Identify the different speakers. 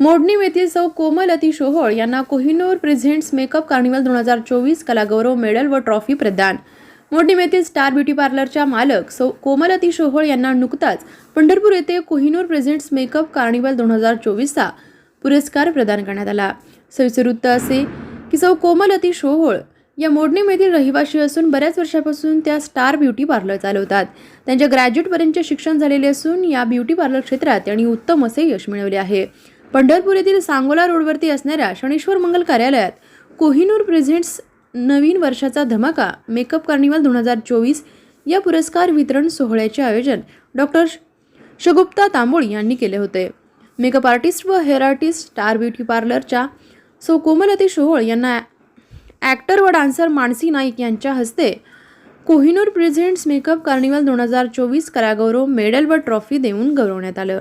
Speaker 1: मोडणी येथील सौ कोमलती शोहळ यांना कोहिनूर प्रेझेंट्स मेकअप कार्निवल दोन हजार चोवीस कलागौरव मेडल व ट्रॉफी प्रदान. मोडणी येथील स्टार ब्युटी पार्लरच्या मालक सौ कोमलती शोहळ यांना नुकताच पंढरपूर येथे कोहिनूर प्रेझेंट्स मेकअप कार्निवल दोन हजार चोवीसचा पुरस्कार प्रदान करण्यात आला. सविस्तर वृत्त असे की सौ कोमल अति शोहळ या मोडणीमधील रहिवाशी असून बऱ्याच वर्षापासून त्या स्टार ब्युटी पार्लर चालवतात. त्यांच्या ग्रॅज्युएटपर्यंतचे शिक्षण झालेले असून या ब्युटी पार्लर क्षेत्रात त्यांनी उत्तम असे यश मिळवले आहे. पंढरपूर येथील सांगोला रोडवरती असणाऱ्या शणेश्वर मंगल कार्यालयात कोहिनूर प्रेझेंट्स नवीन वर्षाचा धमाका मेकअप कार्निवल दोन हजार चोवीस या पुरस्कार वितरण सोहळ्याचे आयोजन डॉक्टर शगुप्ता तांबोळी यांनी केले होते. मेकअप आर्टिस्ट व हेअर आर्टिस्ट स्टार ब्युटी पार्लरच्या सो कोमलती शोहोळ यांना ॲक्टर व डान्सर मानसी नाईक यांच्या हस्ते कोहिनूर प्रेझेंट्स मेकअप कार्निवल दोन हजार चोवीस करागौरव मेडल व ट्रॉफी देऊन गौरवण्यात आलं.